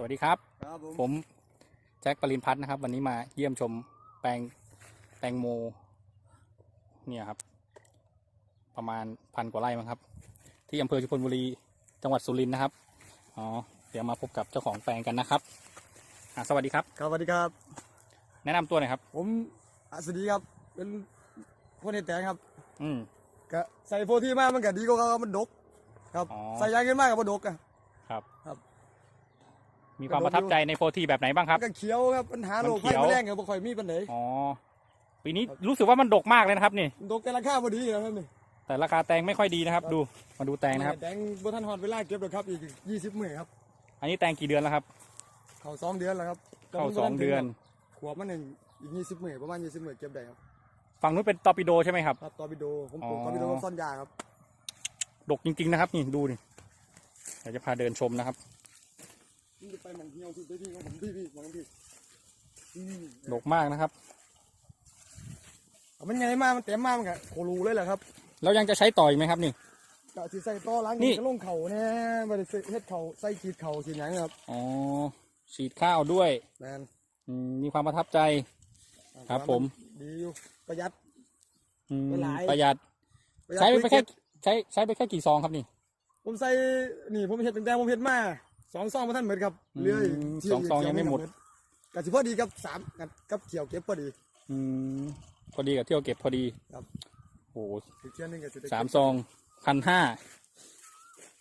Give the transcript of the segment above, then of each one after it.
สวัสดีครับ ครับผมผมแจ็คปรินพัฒน์นะครับ วันนี้มาเยี่ยมชมแปลงแตงโม เนี่ยครับ ประมาณพันกว่าไร่มั้งครับ ที่อำเภอชุมพลบุรีจังหวัดสุรินทร์นะครับอ๋อเดี๋ยวมาพบกับเจ้าของแปลงกันนะครับอะสวัสดีครับ ครับสวัสดีครับ แนะนำตัวหน่อยครับ ผมอัศดีครับ เป็นคนเห็ดแตงครับ อืม ก็ใส่โฟที่มากมันก็ดีกว่าเขาครับมันดก ครับ อ๋อใส่ยางเงินมากกับมันดกอะครับ ครับ มีความประทับใจในโฟทีแบบไหนบ้างครับมันก็เขียวครับปัญหาโรคมันเขีไข้ยวแมลงกับบ่ค่อยมีปัญหาอ๋อปีนี้รู้สึกว่ามันดกมากเลยนะครับนี่ดกแต่ราคาพอดีนะครับนี่แต่ราคาแตงไม่ค่อยดีนะครับ ดูมาดูแตงนะครับแตงบนทันฮอดเวลาเก็บเลยครับอีกยี่สิบมื้อครับอันนี้แตงกี่เดือนแล้วครับ เข้าสองเดือนแล้วครับเข้าสองเดือนขวบมันหนึ่งอีกยี่สิบมื้อประมาณยี่สิบมื้อเก็บได้ครับฝั่งนู้นเป็นตอร์ปิโดใช่ไหมครับครับตอร์ปิโดผมปลูกอ๋อตอร์ปิโดกับซ่อนยาครับ ดกจริงๆนะครับนี่ดูนี่เดี๋ยวจะพาเดินชมนะครับ นี่จะไปหมองเหี่ยวที่พี่ของผมพี่พี่หมองพี่อืมดกมากนะครับมันไงมากมันเต็มมากมันก็โครูเลยแหละครับแล้วยังจะใช้ต่ออีกไหมครับนี่ก็สิใส่ต่อหล้างนี่ นี่ก็ลงเข่าแน่บ่ได้ใส่เฮ็ดเข่าใส่ขีดเข่าขีดหยังครับอ๋อฉีดข้าวด้วยแมนอืมมีความประทับใจ ครับผม ดีอยู่ประหยัด อืมไม่หลาย ประหยัดประหยัดใช้ไปแค่ปุ๋ยเก็บใช้ใช้ไปแค่กี่ซองครับนี่ ผมใส่นี่ผมเฮ็ดตั้งแต่ผมเฮ็ดมา สองซองมาท่านเหมือนครับเหลืออีกอืมที่สองซองยังไม่หมดก็สิพอดีกับสามกับกับเขียวเก็บพอดี อืมพอดีกับเที่ยวเก็บพอดีครับ โอ้โหอีกเที่ยหนึงก็สิได้สามซองพันห้า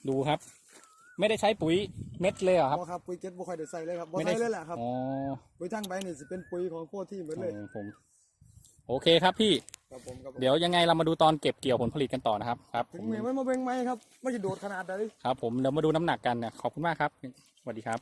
ดูครับ ไม่ได้ใช้ปุ๋ยเม็ดเลยเหรอครับบ่ครับปุ๋ยเก็บบ่ค่อยได้ใส่เลยครับบ่ไม่ได้ใส่เลยแหละครับอ๋อ ปุ๋ยทั้งใบนี่สิเป็นปุ๋ยของโพธิ์ที่เหมือนเลยอ๋อผมโอเคครับพี่ ครับผมครับผมเดี๋ยวยังไงเรามาดูตอนเก็บเกี่ยวผลผลิตกันต่อนะครับครับถึผงมแม้ว่ามาเบิ่งไหมครับไม่จะโดดขนาดใด ครับผมเดี๋ยวมาดูน้ำหนักกันนะขอบคุณมากครับสวัสดีครับ